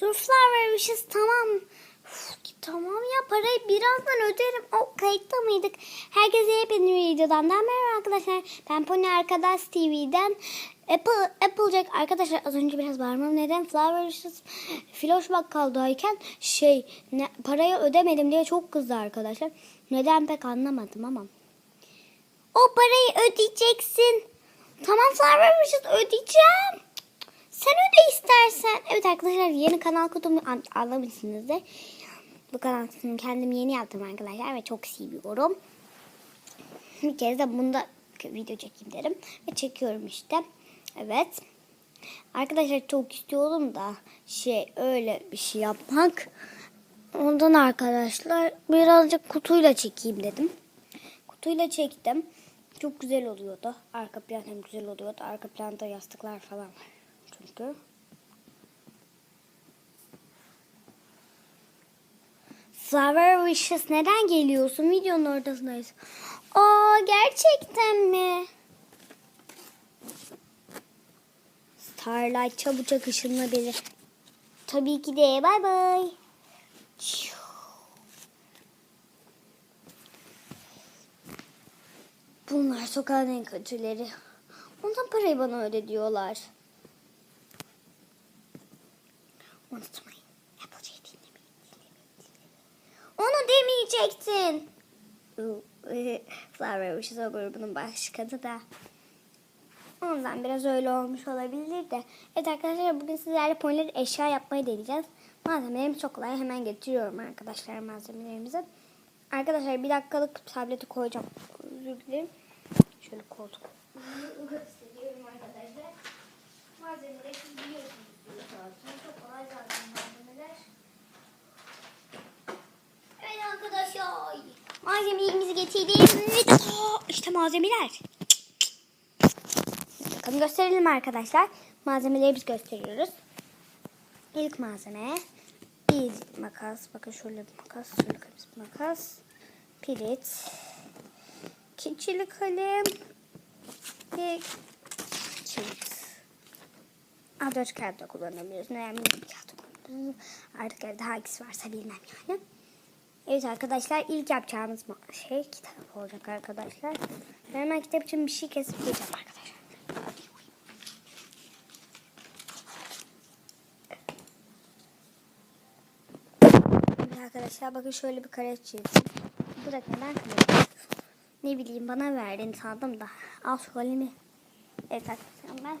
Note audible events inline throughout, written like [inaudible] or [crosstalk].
Dur Flower Wishes tamam. Uf, tamam ya parayı birazdan öderim. O kayıtta mıydık? Herkese hepiniz videodan da merhaba arkadaşlar. Ben Pony Arkadaş TV'den Apple, Applejack arkadaşlar az önce biraz bağırmam neden Flower Wishes Filoş bakkaldayken şey ne, parayı ödemedim diye çok kızdı arkadaşlar. Neden pek anlamadım ama. O parayı ödeyeceksin. Tamam Flower Wishes ödeyeceğim. Sen öde istersen. Evet arkadaşlar yeni kanal kutumu an- anlamışsınızdır. Bu kanal kutumu kendim yeni yaptım arkadaşlar ve çok seviyorum. Bir kere de bunda video çekeyim derim. Ve çekiyorum işte. Evet. Arkadaşlar çok istiyordum da şey öyle bir şey yapmak. Ondan arkadaşlar birazcık kutuyla çekeyim dedim. Kutuyla çektim. Çok güzel oluyordu. Arka plan hem güzel oluyordu. Arka planda yastıklar falan var. Çünkü. Flower Wishes neden geliyorsun? Videonun ortasındayız. Aa gerçekten mi? Starlight çabucak ışınlanabilir. Tabii ki de. Bay bay. Bunlar sokağın en kötüleri. Ondan parayı bana öde diyorlar. Unutmayın. Applejack'i dinlemeyin, dinlemeyin, dinlemeyin. Onu demeyecektin. Flower Wishes o grubunun başkanı da. Ondan biraz öyle olmuş olabilir de. Evet arkadaşlar bugün sizlerle ponileri eşya yapmayı deneyeceğiz. Malzemelerimiz çok kolay. Hemen getiriyorum arkadaşlar malzemelerimizi. Arkadaşlar bir dakikalık tableti koyacağım. Özür dilerim. Şöyle koltuk. Malzemeleri siz biliyorsunuz. zaten. Çok kolay zaten malzemeler. Evet arkadaşlar. Malzemelerimizi getirdim. İşte malzemeler. Bakın gösterelim arkadaşlar. Malzemeleri biz gösteriyoruz. İlk malzeme bir makas. Bakın şöyle bir makas. Şöyle bir makas. Pirit. Keçili kalem. Ve çift. A4 kağıt da kullanabiliyorsun. Önemli bir kağıt kullanabiliyorsun. Artık evde hangisi varsa bilmem yani. Evet arkadaşlar ilk yapacağımız şey kitap olacak arkadaşlar. Ben hemen kitap için bir şey kesip geleceğim arkadaşlar. Evet arkadaşlar bakın şöyle bir kare çizdim. Bu da neden Ne bileyim bana verdin sandım da. Al şu kalemi. Evet arkadaşlar ben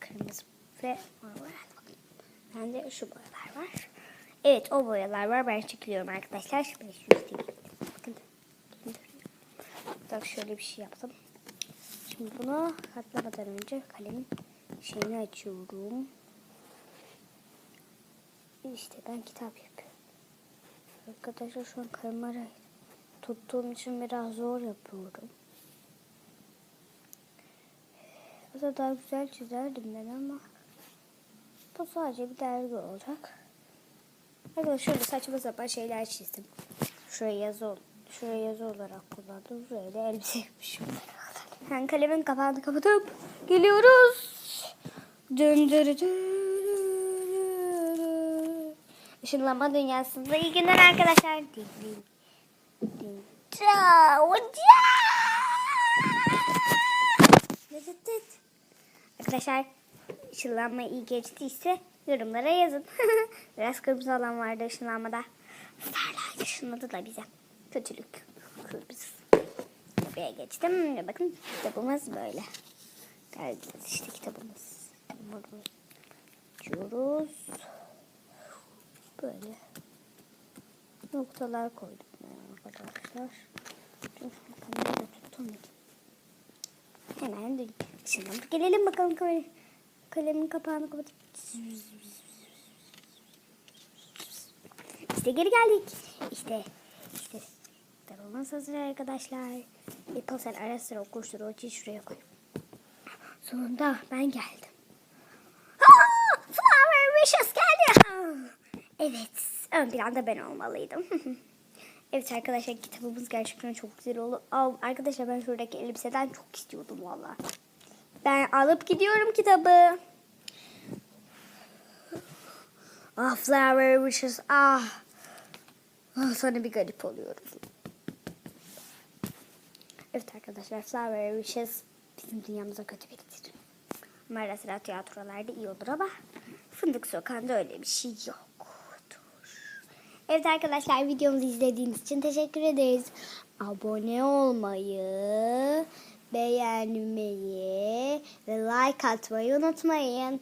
kırmızı ve mor bakın. Bende şu boyalar var. Evet o boyalar var. Ben çekiliyorum arkadaşlar. Şimdi göstereyim. Bakın. Bak şöyle bir şey yaptım. Şimdi bunu katlamadan önce kalemin şeyini açıyorum. İşte ben kitap yapıyorum. Arkadaşlar şu an kamerayı tuttuğum için biraz zor yapıyorum. Aslında daha güzel çizerdim ben ama bu sadece bir dergi olacak. Arkadaşlar şöyle saçma sapan şeyler çizdim. Şuraya yazı, şuraya yazı olarak kullandım. Şuraya da elbise yapmışım. Ben kalemin kapağını kapatıp geliyoruz. Işınlanma dünyasında iyi günler arkadaşlar. Din din. Din. Arkadaşlar ışınlanma iyi geçtiyse yorumlara yazın. [laughs] Biraz kırmızı alan vardı ışınlanmada. Starlight ışınladı da bize. Kötülük. Kırmızı. Buraya geçtim. Bakın kitabımız böyle. Geldi işte kitabımız. Açıyoruz. Böyle noktalar koydum ben arkadaşlar. Hemen. Şimdi gelelim bakalım kamera. Kalemin kapağını kapatıp. İşte geri geldik. İşte işte kitabımız hazır arkadaşlar. Apple sen ara sıra okursun o için şuraya koy. Sonunda ben geldim. Aa, Flower Wishes geldi. Evet, ön planda ben olmalıydım. [laughs] evet arkadaşlar kitabımız gerçekten çok güzel oldu. Aa, arkadaşlar ben şuradaki elbiseden çok istiyordum valla. Ben alıp gidiyorum kitabı. Ah Flower Wishes ah. ah. Sonra bir garip oluyoruz. Evet arkadaşlar Flower Wishes bizim dünyamıza kötü biridir. Ama ara sıra tiyatrolarda iyi olur ama Fındık Sokağı'nda öyle bir şey yoktur. Evet arkadaşlar videomuzu izlediğiniz için teşekkür ederiz. Abone olmayı, beğenmeyi ve like atmayı unutmayın.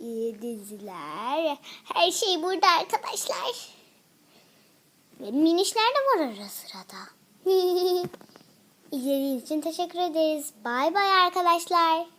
İyi diziler. Her şey burada arkadaşlar. Ve minişler de var ara sırada. [laughs] İzlediğiniz için teşekkür ederiz. Bay bay arkadaşlar.